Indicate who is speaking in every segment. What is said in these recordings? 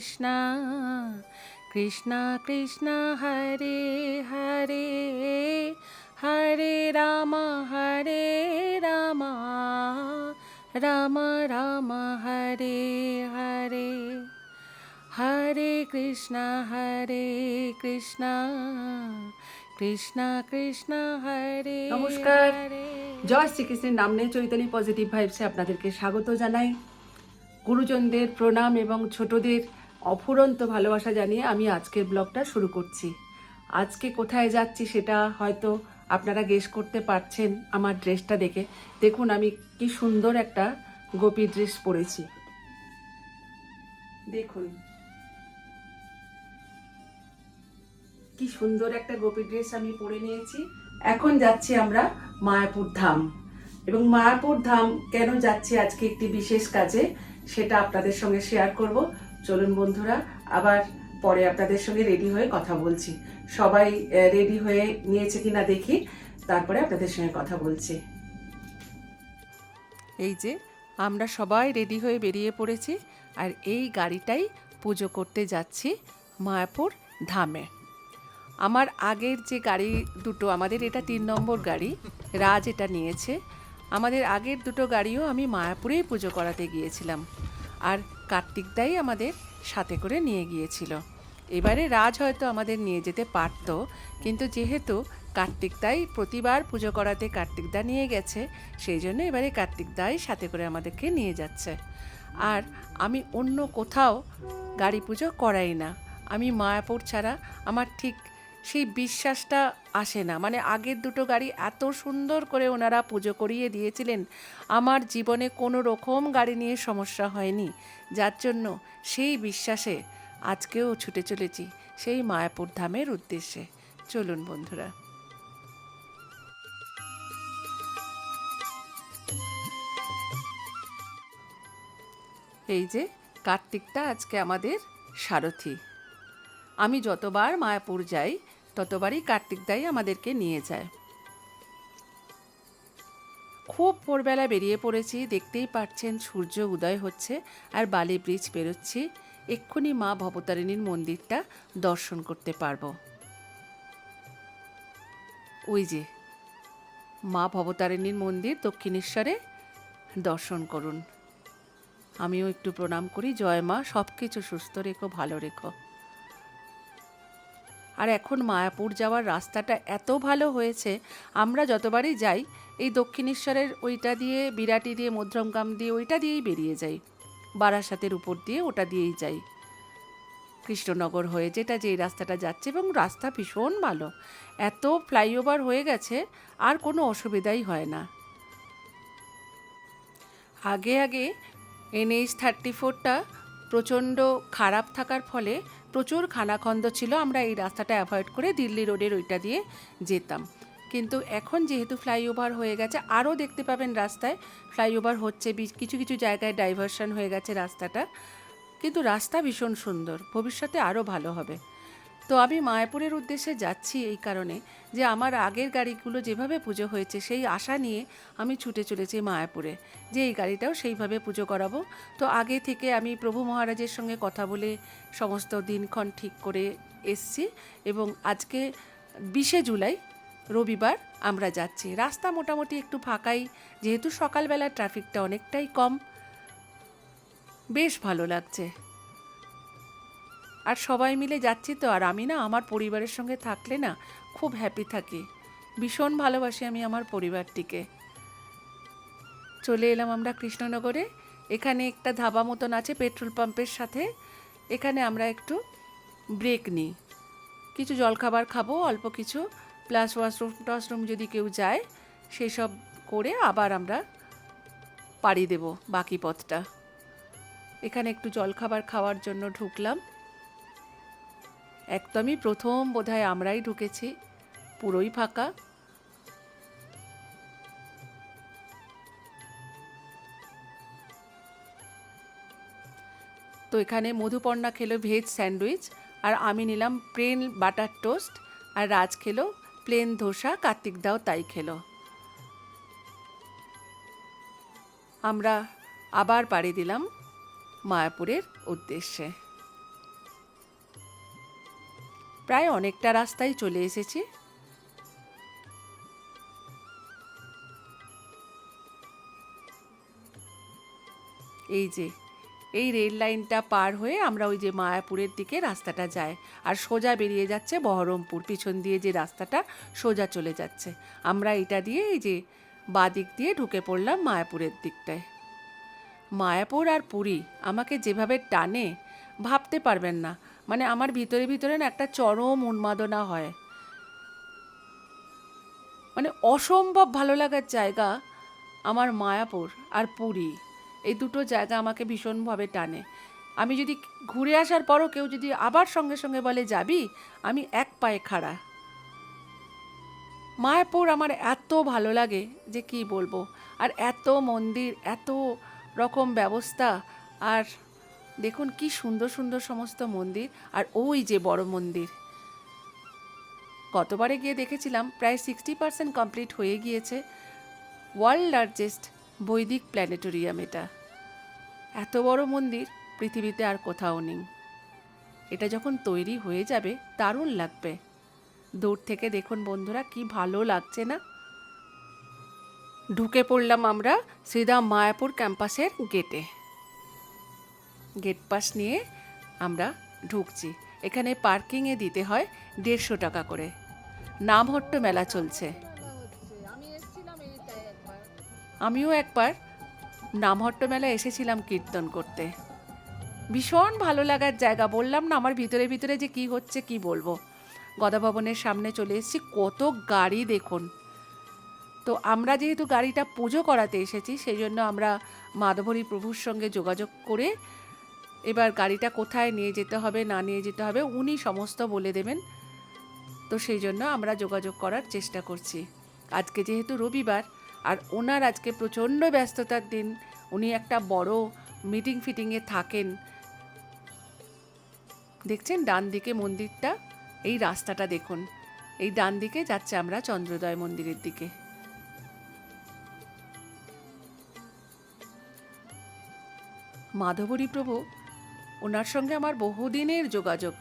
Speaker 1: কৃষ্ণা কৃষ্ণা কৃষ্ণা হরে হরে হরে রাম হরে রাম রাম রাম হরে হরে হরে কৃষ্ণ হরে কৃষ্ণ কৃষ্ণ কৃষ্ণ হরে নমস্কার জয় শ্রীকৃষ্ণের নাম নিয়ে চৈতন্য পজিটিভ ভাইবসে আপনাদেরকে স্বাগত জানাই গুরুজনদের প্রণাম এবং ছোটদের অফুরন্ত ভালোবাসা জানিয়ে আমি আজকের ব্লগটা শুরু করছি আজকে কোথায় যাচ্ছি সেটা হয়তো আপনারা গেস করতে পারছেন আমার ড্রেসটা দেখে দেখুন আমি কি সুন্দর একটা গোপী ড্রেস পরেছি দেখুন কি সুন্দর একটা গোপী ড্রেস আমি পরে নিয়েছি এখন যাচ্ছি আমরা মায়াপুর ধাম এবং মায়াপুর ধাম কেন যাচ্ছি আজকে একটি বিশেষ কাজে সেটা আপনাদের সঙ্গে শেয়ার করব চলুন বন্ধুরা আবার পরে আপনাদের সঙ্গে রেডি হয়ে কথা বলছি সবাই রেডি হয়ে নিয়েছে কিনা দেখি তারপরে আপনাদের সঙ্গে কথা বলছি এই যে আমরা সবাই রেডি হয়ে বেরিয়ে পড়েছি আর এই গাড়িটাই পুজো করতে যাচ্ছি মায়াপুর ধামে আমার আগের যে গাড়ি দুটো আমাদের এটা তিন নম্বর গাড়ি রাজ এটা নিয়েছে আমাদের আগের দুটো গাড়িও আমি মায়াপুরেই পুজো করাতে গিয়েছিলাম আর কার্তিক দাই আমাদের সাথে করে নিয়ে গিয়েছিল এবারে রাজ হয়তো আমাদের নিয়ে যেতে পারত কিন্তু যেহেতু কার্তিক দাই প্রতিবার পুজো করাতে কার্তিক দা নিয়ে গেছে সেই জন্য এবারে কার্তিক দাই সাথে করে আমাদেরকে নিয়ে যাচ্ছে আর আমি অন্য কোথাও গাড়ি পুজো করাই না আমি মায়াপুর ছাড়া আমার ঠিক সেই বিশ্বাসটা আসে না মানে আগের দুটো গাড়ি এত সুন্দর করে ওনারা পুজো করিয়ে দিয়েছিলেন আমার জীবনে কোনো রকম গাড়ি নিয়ে সমস্যা হয়নি যার জন্য সেই বিশ্বাসে আজকেও ছুটে চলেছি সেই মায়াপুর ধামের উদ্দেশ্যে চলুন বন্ধুরা এই যে কার্তিকটা আজকে আমাদের সারথি আমি যতবার মায়াপুর যাই ততবারই দাই আমাদেরকে নিয়ে যায় খুব ভোরবেলা বেরিয়ে পড়েছি দেখতেই পাচ্ছেন সূর্য উদয় হচ্ছে আর বালি ব্রিজ পেরোচ্ছি এক্ষুনি মা ভবতারিণীর মন্দিরটা দর্শন করতে পারবো ওই যে মা ভবতারিণীর মন্দির দক্ষিণেশ্বরে দর্শন করুন আমিও একটু প্রণাম করি জয় মা সব কিছু সুস্থ রেখো ভালো রেখো আর এখন মায়াপুর যাওয়ার রাস্তাটা এত ভালো হয়েছে আমরা যতবারই যাই এই দক্ষিণেশ্বরের ওইটা দিয়ে বিরাটি দিয়ে মধ্রমগাম দিয়ে ওইটা দিয়েই বেরিয়ে যাই বারাসাতের উপর দিয়ে ওটা দিয়েই যাই কৃষ্ণনগর হয়ে যেটা যেই রাস্তাটা যাচ্ছে এবং রাস্তা ভীষণ ভালো এত ফ্লাইওভার হয়ে গেছে আর কোনো অসুবিধাই হয় না আগে আগে এনএইচ থার্টি ফোরটা প্রচণ্ড খারাপ থাকার ফলে প্রচুর খানাখন্দ ছিল আমরা এই রাস্তাটা অ্যাভয়েড করে দিল্লি রোডের ওইটা দিয়ে যেতাম কিন্তু এখন যেহেতু ফ্লাইওভার হয়ে গেছে আরও দেখতে পাবেন রাস্তায় ফ্লাইওভার হচ্ছে কিছু কিছু জায়গায় ডাইভারশন হয়ে গেছে রাস্তাটা কিন্তু রাস্তা ভীষণ সুন্দর ভবিষ্যতে আরও ভালো হবে তো আমি মায়াপুরের উদ্দেশ্যে যাচ্ছি এই কারণে যে আমার আগের গাড়িগুলো যেভাবে পুজো হয়েছে সেই আশা নিয়ে আমি ছুটে চলেছি মায়াপুরে যে এই গাড়িটাও সেইভাবে পুজো করাবো তো আগে থেকে আমি প্রভু মহারাজের সঙ্গে কথা বলে সমস্ত দিনক্ষণ ঠিক করে এসছি এবং আজকে বিশে জুলাই রবিবার আমরা যাচ্ছি রাস্তা মোটামুটি একটু ফাঁকাই যেহেতু সকালবেলা ট্রাফিকটা অনেকটাই কম বেশ ভালো লাগছে আর সবাই মিলে যাচ্ছি তো আর আমি না আমার পরিবারের সঙ্গে থাকলে না খুব হ্যাপি থাকি ভীষণ ভালোবাসি আমি আমার পরিবারটিকে চলে এলাম আমরা কৃষ্ণনগরে এখানে একটা ধাবা মতন আছে পেট্রোল পাম্পের সাথে এখানে আমরা একটু ব্রেক নিই কিছু জলখাবার খাবো অল্প কিছু প্লাস ওয়াশরুম টাশরুম যদি কেউ যায় সেসব করে আবার আমরা পাড়ি দেব বাকি পথটা এখানে একটু জলখাবার খাওয়ার জন্য ঢুকলাম একদমই প্রথম বোধহয় আমরাই ঢুকেছি পুরোই ফাঁকা তো এখানে মধুপর্ণা খেলো ভেজ স্যান্ডউইচ আর আমি নিলাম প্লেন বাটার টোস্ট আর রাজ খেলো প্লেন ধোসা কার্তিক দাও তাই খেলো আমরা আবার পাড়ি দিলাম মায়াপুরের উদ্দেশ্যে প্রায় অনেকটা রাস্তায় চলে এসেছি এই যে এই রেল লাইনটা পার হয়ে আমরা ওই যে মায়াপুরের দিকে রাস্তাটা যায় আর সোজা বেরিয়ে যাচ্ছে বহরমপুর পিছন দিয়ে যে রাস্তাটা সোজা চলে যাচ্ছে আমরা এটা দিয়ে এই যে বা দিক দিয়ে ঢুকে পড়লাম মায়াপুরের দিকটায় মায়াপুর আর পুরী আমাকে যেভাবে টানে ভাবতে পারবেন না মানে আমার ভিতরে ভিতরে না একটা চরম উন্মাদনা হয় মানে অসম্ভব ভালো লাগার জায়গা আমার মায়াপুর আর পুরী এই দুটো জায়গা আমাকে ভীষণভাবে টানে আমি যদি ঘুরে আসার পরও কেউ যদি আবার সঙ্গে সঙ্গে বলে যাবি আমি এক পায়ে খাড়া মায়াপুর আমার এত ভালো লাগে যে কি বলবো আর এত মন্দির এত রকম ব্যবস্থা আর দেখুন কি সুন্দর সুন্দর সমস্ত মন্দির আর ওই যে বড় মন্দির গতবারে গিয়ে দেখেছিলাম প্রায় সিক্সটি পার্সেন্ট কমপ্লিট হয়ে গিয়েছে ওয়ার্ল্ড লার্জেস্ট বৈদিক প্ল্যানেটোরিয়াম এটা এত বড় মন্দির পৃথিবীতে আর কোথাও নেই এটা যখন তৈরি হয়ে যাবে দারুণ লাগবে দূর থেকে দেখুন বন্ধুরা কি ভালো লাগছে না ঢুকে পড়লাম আমরা শ্রীদা মায়াপুর ক্যাম্পাসের গেটে গেট পাস নিয়ে আমরা ঢুকছি এখানে পার্কিংয়ে দিতে হয় দেড়শো টাকা করে নামহট্ট মেলা চলছে আমিও একবার নামহট্ট মেলা এসেছিলাম কীর্তন করতে ভীষণ ভালো লাগার জায়গা বললাম না আমার ভিতরে ভিতরে যে কি হচ্ছে কি বলবো গদাভবনের সামনে চলে এসেছি কত গাড়ি দেখুন তো আমরা যেহেতু গাড়িটা পুজো করাতে এসেছি সেই জন্য আমরা মাধবরী প্রভুর সঙ্গে যোগাযোগ করে এবার গাড়িটা কোথায় নিয়ে যেতে হবে না নিয়ে যেতে হবে উনি সমস্ত বলে দেবেন তো সেই জন্য আমরা যোগাযোগ করার চেষ্টা করছি আজকে যেহেতু রবিবার আর ওনার আজকে প্রচণ্ড ব্যস্ততার দিন উনি একটা বড় মিটিং ফিটিংয়ে থাকেন দেখছেন ডান দিকে মন্দিরটা এই রাস্তাটা দেখুন এই ডান দিকে যাচ্ছে আমরা চন্দ্রোদয় মন্দিরের দিকে মাধবরী প্রভু ওনার সঙ্গে আমার বহুদিনের যোগাযোগ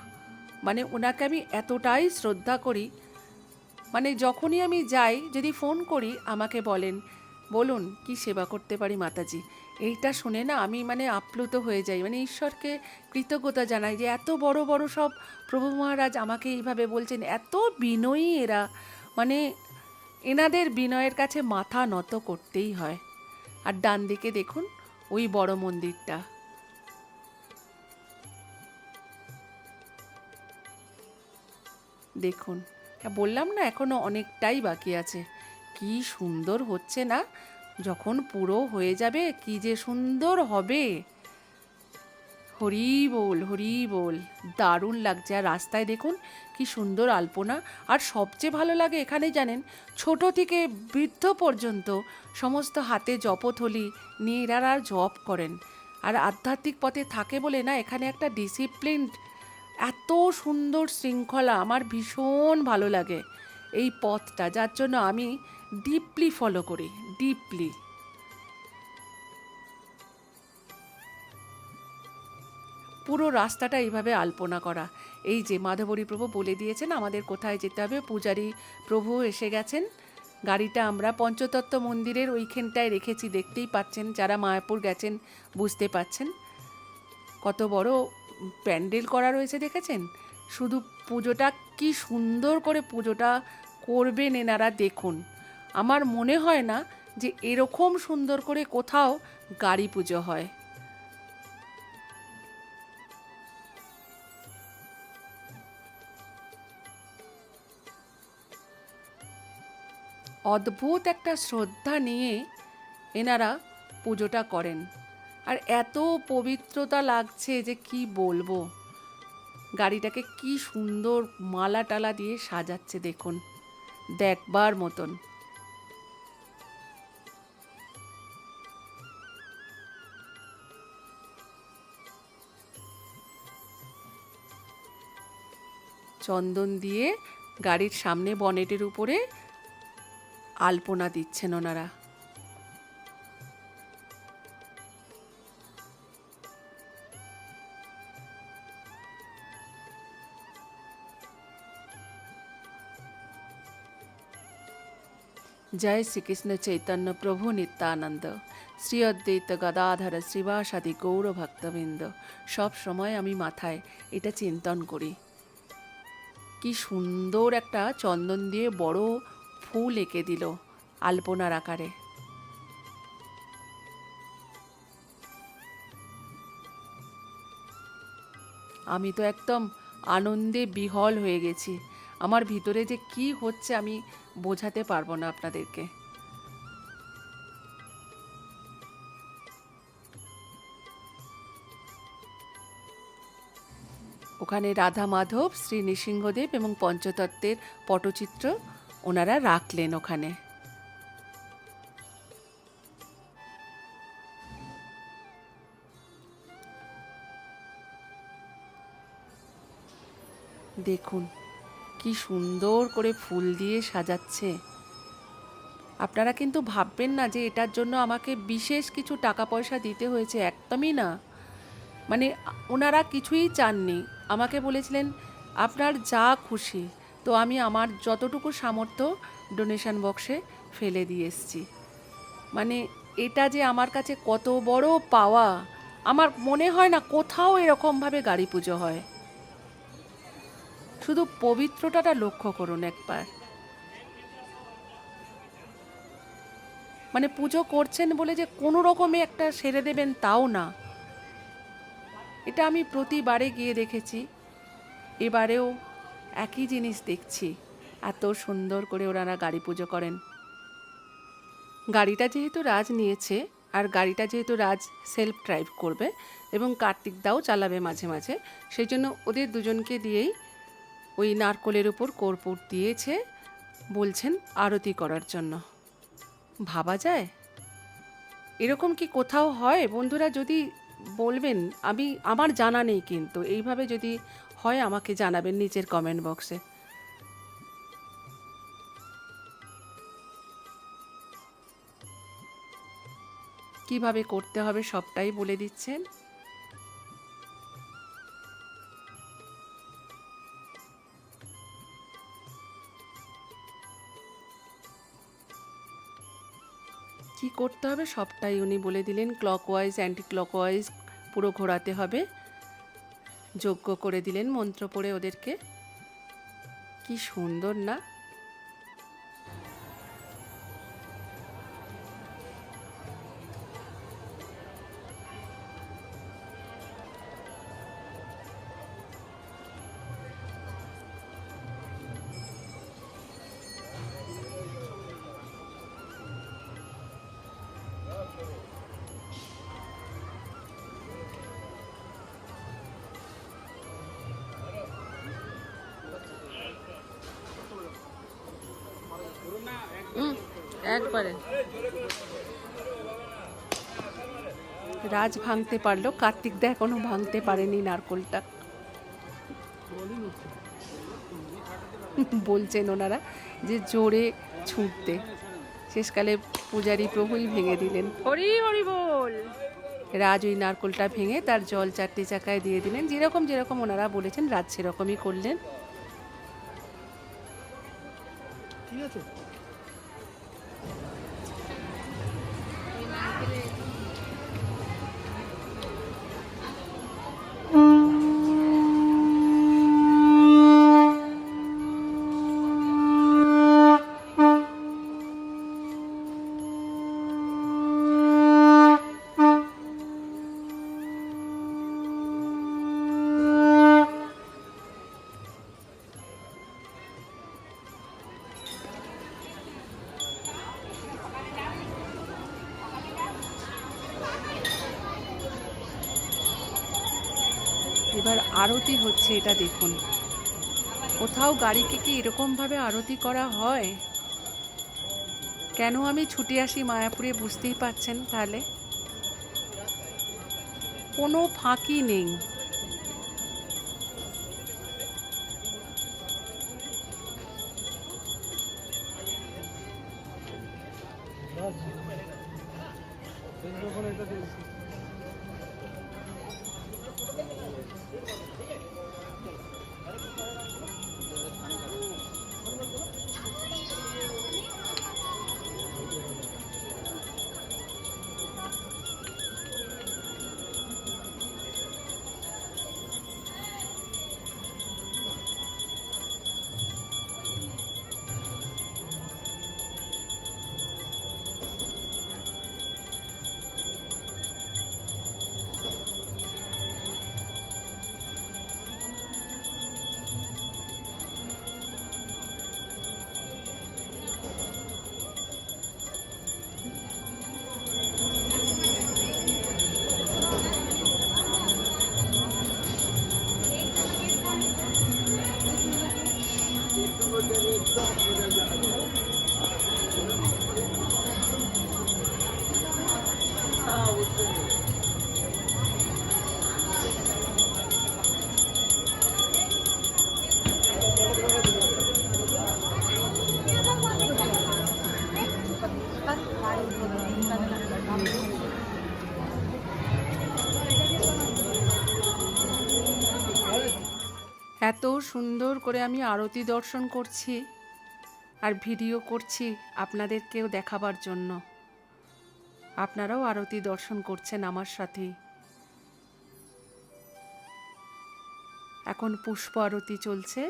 Speaker 1: মানে ওনাকে আমি এতটাই শ্রদ্ধা করি মানে যখনই আমি যাই যদি ফোন করি আমাকে বলেন বলুন কি সেবা করতে পারি মাতাজি এইটা শুনে না আমি মানে আপ্লুত হয়ে যাই মানে ঈশ্বরকে কৃতজ্ঞতা জানাই যে এত বড় বড় সব প্রভু মহারাজ আমাকে এইভাবে বলছেন এত বিনয়ী এরা মানে এনাদের বিনয়ের কাছে মাথা নত করতেই হয় আর ডান দিকে দেখুন ওই বড় মন্দিরটা দেখুন বললাম না এখনও অনেকটাই বাকি আছে কি সুন্দর হচ্ছে না যখন পুরো হয়ে যাবে কি যে সুন্দর হবে হরি বল হরি বল দারুণ লাগছে আর রাস্তায় দেখুন কি সুন্দর আলপনা আর সবচেয়ে ভালো লাগে এখানে জানেন ছোট থেকে বৃদ্ধ পর্যন্ত সমস্ত হাতে জপথলি নিয়ে এরা জপ করেন আর আধ্যাত্মিক পথে থাকে বলে না এখানে একটা ডিসিপ্লিনড এত সুন্দর শৃঙ্খলা আমার ভীষণ ভালো লাগে এই পথটা যার জন্য আমি ডিপলি ফলো করি ডিপলি পুরো রাস্তাটা এইভাবে আলপনা করা এই যে মাধবরী প্রভু বলে দিয়েছেন আমাদের কোথায় যেতে হবে পূজারী প্রভু এসে গেছেন গাড়িটা আমরা পঞ্চতত্ত্ব মন্দিরের ওইখানটায় রেখেছি দেখতেই পাচ্ছেন যারা মায়াপুর গেছেন বুঝতে পাচ্ছেন কত বড় প্যান্ডেল করা রয়েছে দেখেছেন শুধু পুজোটা কি সুন্দর করে পুজোটা করবেন এনারা দেখুন আমার মনে হয় না যে এরকম সুন্দর করে কোথাও গাড়ি পুজো হয় অদ্ভুত একটা শ্রদ্ধা নিয়ে এনারা পুজোটা করেন আর এত পবিত্রতা লাগছে যে কি বলবো গাড়িটাকে কি সুন্দর মালা টালা দিয়ে সাজাচ্ছে দেখুন দেখবার মতন চন্দন দিয়ে গাড়ির সামনে বনেটের উপরে আলপনা দিচ্ছেন ওনারা জয় শ্রীকৃষ্ণ চৈতন্য প্রভু নিত্যানন্দ শ্রী অদ্বৈত গদাধর আদি গৌরভক্তবৃন্দ সব সময় আমি মাথায় এটা চিন্তন করি কি সুন্দর একটা চন্দন দিয়ে বড় ফুল এঁকে দিল আলপনার আকারে আমি তো একদম আনন্দে বিহল হয়ে গেছি আমার ভিতরে যে কি হচ্ছে আমি বোঝাতে পারবো না আপনাদেরকে ওখানে রাধা মাধব শ্রী নৃসিংহদেব এবং পঞ্চতত্ত্বের পটচিত্র ওনারা রাখলেন ওখানে দেখুন কি সুন্দর করে ফুল দিয়ে সাজাচ্ছে আপনারা কিন্তু ভাববেন না যে এটার জন্য আমাকে বিশেষ কিছু টাকা পয়সা দিতে হয়েছে একদমই না মানে ওনারা কিছুই চাননি আমাকে বলেছিলেন আপনার যা খুশি তো আমি আমার যতটুকু সামর্থ্য ডোনেশন বক্সে ফেলে দিয়ে এসছি মানে এটা যে আমার কাছে কত বড় পাওয়া আমার মনে হয় না কোথাও এরকমভাবে গাড়ি পুজো হয় শুধু পবিত্রটাটা লক্ষ্য করুন একবার মানে পুজো করছেন বলে যে কোনো রকমে একটা সেরে দেবেন তাও না এটা আমি প্রতিবারে গিয়ে দেখেছি এবারেও একই জিনিস দেখছি এত সুন্দর করে ওনারা গাড়ি পুজো করেন গাড়িটা যেহেতু রাজ নিয়েছে আর গাড়িটা যেহেতু রাজ সেলফ ড্রাইভ করবে এবং কার্তিক দাও চালাবে মাঝে মাঝে সেই জন্য ওদের দুজনকে দিয়েই ওই নারকলের উপর কর্পূর দিয়েছে বলছেন আরতি করার জন্য ভাবা যায় এরকম কি কোথাও হয় বন্ধুরা যদি বলবেন আমি আমার জানা নেই কিন্তু এইভাবে যদি হয় আমাকে জানাবেন নিচের কমেন্ট বক্সে কিভাবে করতে হবে সবটাই বলে দিচ্ছেন কি করতে হবে সবটাই উনি বলে দিলেন ক্লকওয়াইজ অ্যান্টি ক্লকওয়াইজ পুরো ঘোরাতে হবে যোগ্য করে দিলেন মন্ত্র পড়ে ওদেরকে কি সুন্দর না একবারে রাজ ভাঙতে পারলো কার্তিক দা এখনো ভাঙতে পারেনি নারকোলটা বলছেন ওনারা যে জোরে ছুটতে শেষকালে পূজারি প্রভুই ভেঙে দিলেন হরি হরি বল রাজ ওই নারকোলটা ভেঙে তার জল চারটি চাকায় দিয়ে দিলেন যেরকম যেরকম ওনারা বলেছেন রাজ সেরকমই করলেন ঠিক আছে আরতি হচ্ছে এটা দেখুন কোথাও গাড়িকে কি এরকমভাবে আরতি করা হয় কেন আমি ছুটে আসি মায়াপুরে বুঝতেই পারছেন তাহলে কোনো ফাঁকি নেই সুন্দর করে আমি আরতি দর্শন করছি আর ভিডিও করছি আপনাদেরকেও দেখাবার জন্য আপনারাও আরতি দর্শন করছেন আমার সাথে এখন পুষ্প আরতি চলছে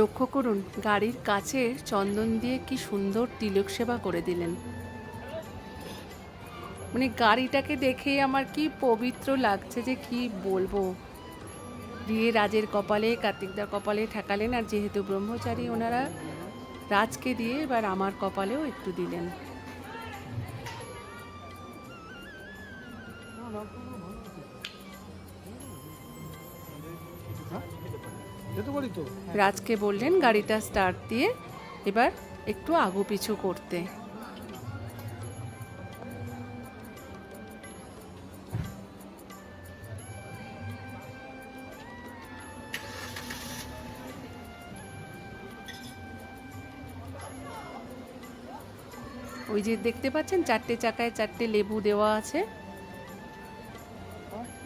Speaker 1: লক্ষ্য করুন গাড়ির কাছে চন্দন দিয়ে কি সুন্দর তিলক সেবা করে দিলেন মানে গাড়িটাকে দেখে আমার কি পবিত্র লাগছে যে কি বলবো দিয়ে রাজের কপালে কার্তিকদার কপালে ঠেকালেন আর যেহেতু ব্রহ্মচারী ওনারা রাজকে দিয়ে এবার আমার কপালেও একটু দিলেন রাজকে বললেন গাড়িটা স্টার্ট দিয়ে এবার একটু আগু পিছু করতে ওই যে দেখতে পাচ্ছেন চারটে চাকায় চারটে লেবু দেওয়া আছে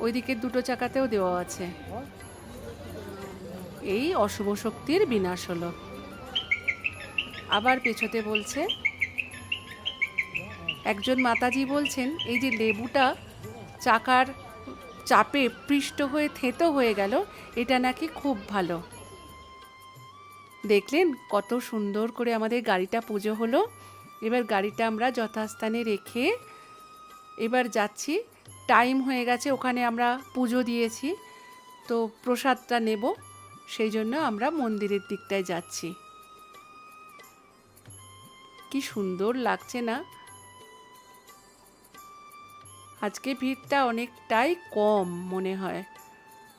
Speaker 1: ওইদিকে দুটো চাকাতেও দেওয়া আছে এই অশুভ শক্তির বিনাশ হলো আবার পেছতে বলছে একজন মাতাজি বলছেন এই যে লেবুটা চাকার চাপে পৃষ্ঠ হয়ে থেঁতো হয়ে গেল এটা নাকি খুব ভালো দেখলেন কত সুন্দর করে আমাদের গাড়িটা পুজো হলো এবার গাড়িটা আমরা যথাস্থানে রেখে এবার যাচ্ছি টাইম হয়ে গেছে ওখানে আমরা পুজো দিয়েছি তো প্রসাদটা নেব সেই জন্য আমরা মন্দিরের দিকটায় যাচ্ছি কি সুন্দর লাগছে না আজকে ভিড়টা অনেকটাই কম মনে হয়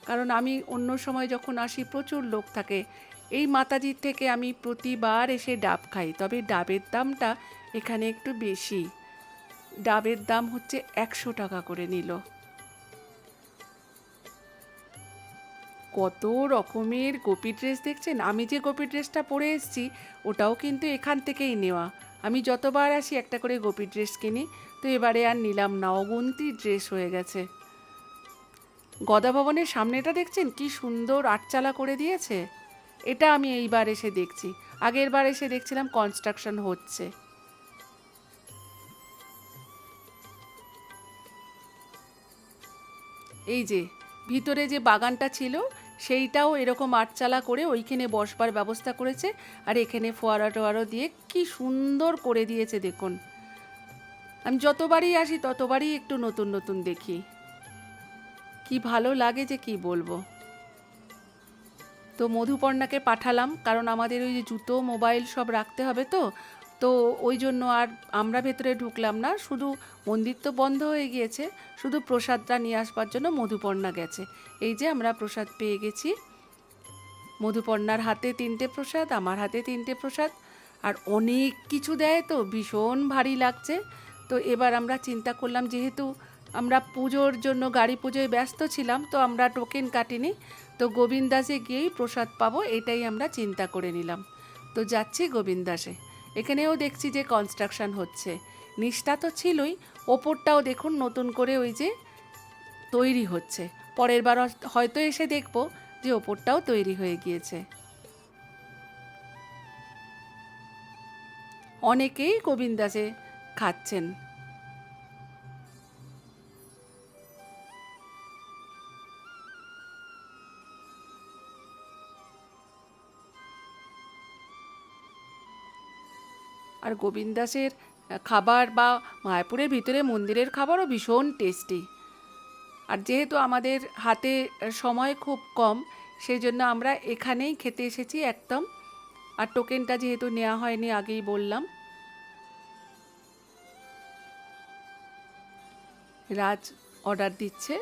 Speaker 1: কারণ আমি অন্য সময় যখন আসি প্রচুর লোক থাকে এই মাতাজির থেকে আমি প্রতিবার এসে ডাব খাই তবে ডাবের দামটা এখানে একটু বেশি ডাবের দাম হচ্ছে একশো টাকা করে নিল কত রকমের গোপি ড্রেস দেখছেন আমি যে গোপি ড্রেসটা পরে এসেছি ওটাও কিন্তু এখান থেকেই নেওয়া আমি যতবার আসি একটা করে গোপি ড্রেস কিনি তো এবারে আর নিলাম না ড্রেস হয়ে গেছে গদা ভবনের সামনেটা দেখছেন কি সুন্দর আটচালা করে দিয়েছে এটা আমি এইবার এসে দেখছি আগের বার এসে দেখছিলাম কনস্ট্রাকশন হচ্ছে এই যে ভিতরে যে বাগানটা ছিল সেইটাও এরকম আটচালা করে ওইখানে বসবার ব্যবস্থা করেছে আর এখানে ফোয়ারা টোয়ারো দিয়ে কি সুন্দর করে দিয়েছে দেখুন আমি যতবারই আসি ততবারই একটু নতুন নতুন দেখি কি ভালো লাগে যে কি বলবো তো মধুপর্ণাকে পাঠালাম কারণ আমাদের ওই যে জুতো মোবাইল সব রাখতে হবে তো তো ওই জন্য আর আমরা ভেতরে ঢুকলাম না শুধু মন্দির তো বন্ধ হয়ে গিয়েছে শুধু প্রসাদটা নিয়ে আসবার জন্য মধুপর্ণা গেছে এই যে আমরা প্রসাদ পেয়ে গেছি মধুপর্ণার হাতে তিনটে প্রসাদ আমার হাতে তিনটে প্রসাদ আর অনেক কিছু দেয় তো ভীষণ ভারী লাগছে তো এবার আমরা চিন্তা করলাম যেহেতু আমরা পুজোর জন্য গাড়ি পুজোয় ব্যস্ত ছিলাম তো আমরা টোকেন কাটিনি তো গোবিন্দাসে গিয়েই প্রসাদ পাবো এটাই আমরা চিন্তা করে নিলাম তো যাচ্ছি গোবিন্দাসে এখানেও দেখছি যে কনস্ট্রাকশন হচ্ছে নিচটা তো ছিলই ওপরটাও দেখুন নতুন করে ওই যে তৈরি হচ্ছে পরের বার হয়তো এসে দেখব যে ওপরটাও তৈরি হয়ে গিয়েছে অনেকেই গোবিন্দাসে খাচ্ছেন আর গোবিন্দাসের খাবার বা মায়াপুরের ভিতরে মন্দিরের খাবারও ভীষণ টেস্টি আর যেহেতু আমাদের হাতে সময় খুব কম সেই জন্য আমরা এখানেই খেতে এসেছি একদম আর টোকেনটা যেহেতু নেওয়া হয়নি আগেই বললাম রাজ অর্ডার দিচ্ছে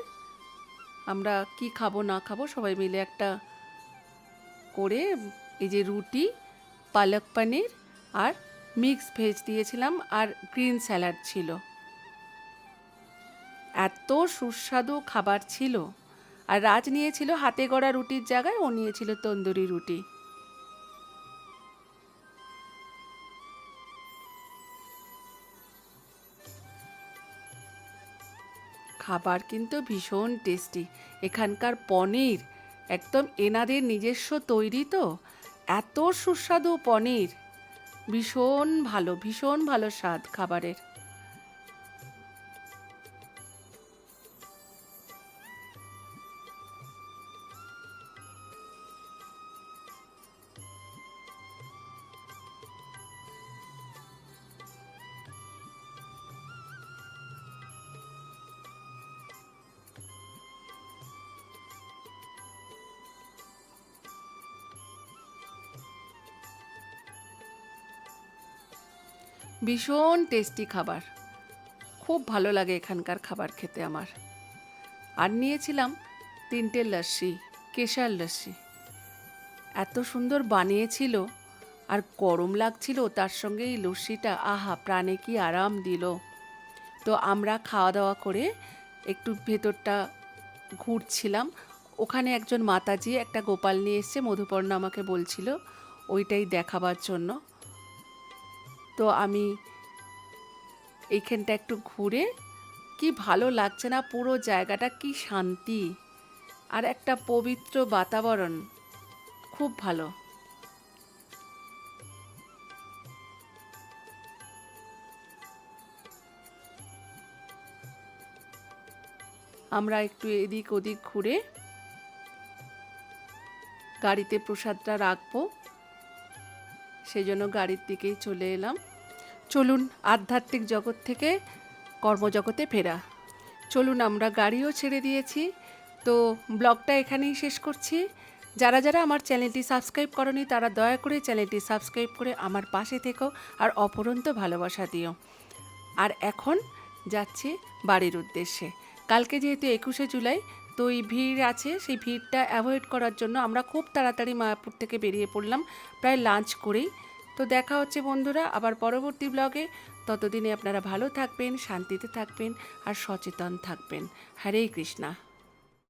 Speaker 1: আমরা কি খাবো না খাবো সবাই মিলে একটা করে এই যে রুটি পালক পানির আর মিক্স ভেজ দিয়েছিলাম আর গ্রিন স্যালাড ছিল এত সুস্বাদু খাবার ছিল আর রাজ নিয়েছিল হাতে গড়া রুটির জায়গায় ও নিয়েছিল তন্দুরি রুটি খাবার কিন্তু ভীষণ টেস্টি এখানকার পনির একদম এনাদের নিজস্ব তৈরি তো এত সুস্বাদু পনির ভীষণ ভালো ভীষণ ভালো স্বাদ খাবারের ভীষণ টেস্টি খাবার খুব ভালো লাগে এখানকার খাবার খেতে আমার আর নিয়েছিলাম তিনটে লস্যি কেশার লস্যি এত সুন্দর বানিয়েছিল আর গরম লাগছিল তার সঙ্গে এই লস্যিটা আহা প্রাণে কি আরাম দিল তো আমরা খাওয়া দাওয়া করে একটু ভেতরটা ঘুরছিলাম ওখানে একজন মাতাজি একটা গোপাল নিয়ে এসছে মধুপর্ণা আমাকে বলছিল ওইটাই দেখাবার জন্য তো আমি এইখানটা একটু ঘুরে কি ভালো লাগছে না পুরো জায়গাটা কি শান্তি আর একটা পবিত্র বাতাবরণ খুব ভালো আমরা একটু এদিক ওদিক ঘুরে গাড়িতে প্রসাদটা রাখবো সেই জন্য গাড়ির দিকেই চলে এলাম চলুন আধ্যাত্মিক জগৎ থেকে কর্মজগতে ফেরা চলুন আমরা গাড়িও ছেড়ে দিয়েছি তো ব্লগটা এখানেই শেষ করছি যারা যারা আমার চ্যানেলটি সাবস্ক্রাইব করনি তারা দয়া করে চ্যানেলটি সাবস্ক্রাইব করে আমার পাশে থেকো আর অপরন্ত ভালোবাসা দিও আর এখন যাচ্ছি বাড়ির উদ্দেশ্যে কালকে যেহেতু একুশে জুলাই তো এই ভিড় আছে সেই ভিড়টা অ্যাভয়েড করার জন্য আমরা খুব তাড়াতাড়ি মায়াপুর থেকে বেরিয়ে পড়লাম প্রায় লাঞ্চ করেই তো দেখা হচ্ছে বন্ধুরা আবার পরবর্তী ব্লগে ততদিনে আপনারা ভালো থাকবেন শান্তিতে থাকবেন আর সচেতন থাকবেন হরে কৃষ্ণা